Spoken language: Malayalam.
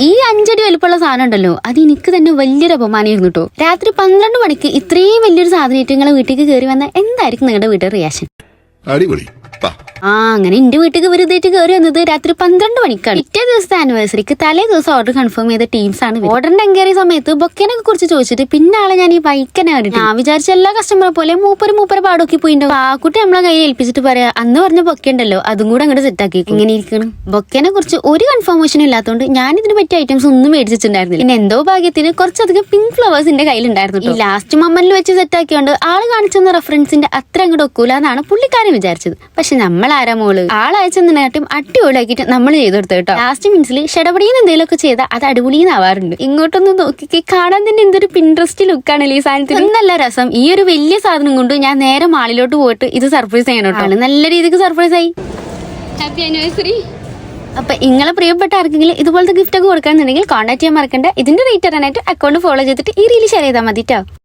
ഈ അഞ്ചടി വലുപ്പമുള്ള സാധനം ഉണ്ടല്ലോ അത് എനിക്ക് തന്നെ വലിയൊരു അപമാനമായിരുന്നു കേട്ടോ രാത്രി പന്ത്രണ്ട് മണിക്ക് ഇത്രയും വലിയൊരു സാധനമായിട്ട് നിങ്ങളെ വീട്ടിലേക്ക് കയറി വന്നാൽ എന്തായിരിക്കും നിങ്ങളുടെ വീട്ടിൽ റിയാക്ഷൻ അടിപൊളി. ആ അങ്ങനെ എന്റെ വീട്ടിൽ വെറുതെ കയറി വന്നത് രാത്രി പന്ത്രണ്ട് മണിക്കാണ്. പിറ്റേ ദിവസത്തെ ആനിവേഴ്സറിക്ക് തലേ ദിവസം ഓർഡർ കൺഫേം ചെയ്ത ടീംസ് ആണ് ഓർഡറിന്റെ എൻക്വയറി സമയത്ത് ബൊക്കേനെ കുറിച്ച് ചോദിച്ചിട്ട് പിന്നെ ആളെ ഞാൻ ഈ ബൈക്കനെ കണ്ടിട്ട് ഞാൻ വിചാരിച്ച എല്ലാ കസ്റ്റമറെ പോലെ മൂപ്പര് മൂപ്പര് പാടൊക്കെ പോയിണ്ടാവും ആ കുട്ടി നമ്മളെ കയ്യിൽ ഏൽപ്പിച്ചിട്ട് പറയാ അന്ന് പറഞ്ഞ ബൊക്കെ ഉണ്ടല്ലോ അതും കൂടെ അങ്ങോട്ട് സെറ്റ് ആക്കി ഇങ്ങനെ ഇരിക്കണം. ബൊക്കേനെ കുറിച്ച് ഒരു കൺഫർമേഷൻ ഇല്ലാത്തതുകൊണ്ട് ഞാൻ ഇതിന് പറ്റിയ ഐറ്റംസ് ഒന്നും മേടിച്ചിട്ടുണ്ടായിരുന്നില്ല. പിന്നെ എന്തോ ഭാഗ്യത്തിന് കുറച്ചധികം പിങ്ക് ഫ്ലവേഴ്സ് എന്റെ കയ്യിലുണ്ടായിരുന്നു ഈ ലാസ്റ്റ് മമ്മലിൽ വെച്ച് സെറ്റ് ആക്കിയോണ്ട് ആൾ കാണിച്ചെന്ന റെഫറൻസിന്റെ അത്ര അങ്ങോട്ട് ഒക്കൂല എന്നാണ് പുള്ളിക്കാരൻ വിചാരിച്ചത്. പക്ഷെ നമ്മൾ ആരാ മോൾ? ആളയച്ചെന്നിട്ടും അടിപൊളിയാക്കിയിട്ട് നമ്മൾ ചെയ്തു കൊടുത്തു കേട്ടോ ലാസ്റ്റ് മീൻസിൽ എന്തെങ്കിലും എന്തെങ്കിലുമൊക്കെ ചെയ്താൽ അത് അടിപൊളിന്നാവാറുണ്ട്. ഇങ്ങോട്ടൊന്ന് നോക്കി കാണാൻ തന്നെ എന്തൊരു പിൻട്രസ്റ്റ് ലുക്കാണ് ഈ സാധനത്തിന്? നല്ല രസം. ഈ ഒരു വലിയ സാധനം കൊണ്ട് ഞാൻ നേരെ മാളിലോട്ട് പോയിട്ട് ഇത് സർപ്രൈസ് ചെയ്യണം കേട്ടോ. നല്ല രീതിക്ക് സർപ്രൈസ് ആയി. ഹാപ്പി ആനിവേഴ്സറി അപ്പൊ നിങ്ങളെ പ്രിയപ്പെട്ട ആർക്കെങ്കിലും ഇതുപോലത്തെ ഗിഫ്റ്റ് ഒക്കെ കൊടുക്കാന്നുണ്ടെങ്കിൽ കോൺടാക്ട് ചെയ്യാൻ മറക്കണ്ട. ഇതിന്റെ റേറ്റ് അറിയാനായിട്ട് അക്കൗണ്ട് ഫോളോ ചെയ്തിട്ട് ഈ റീൽ ഷെയർ ചെയ്താൽ മതിട്ടോ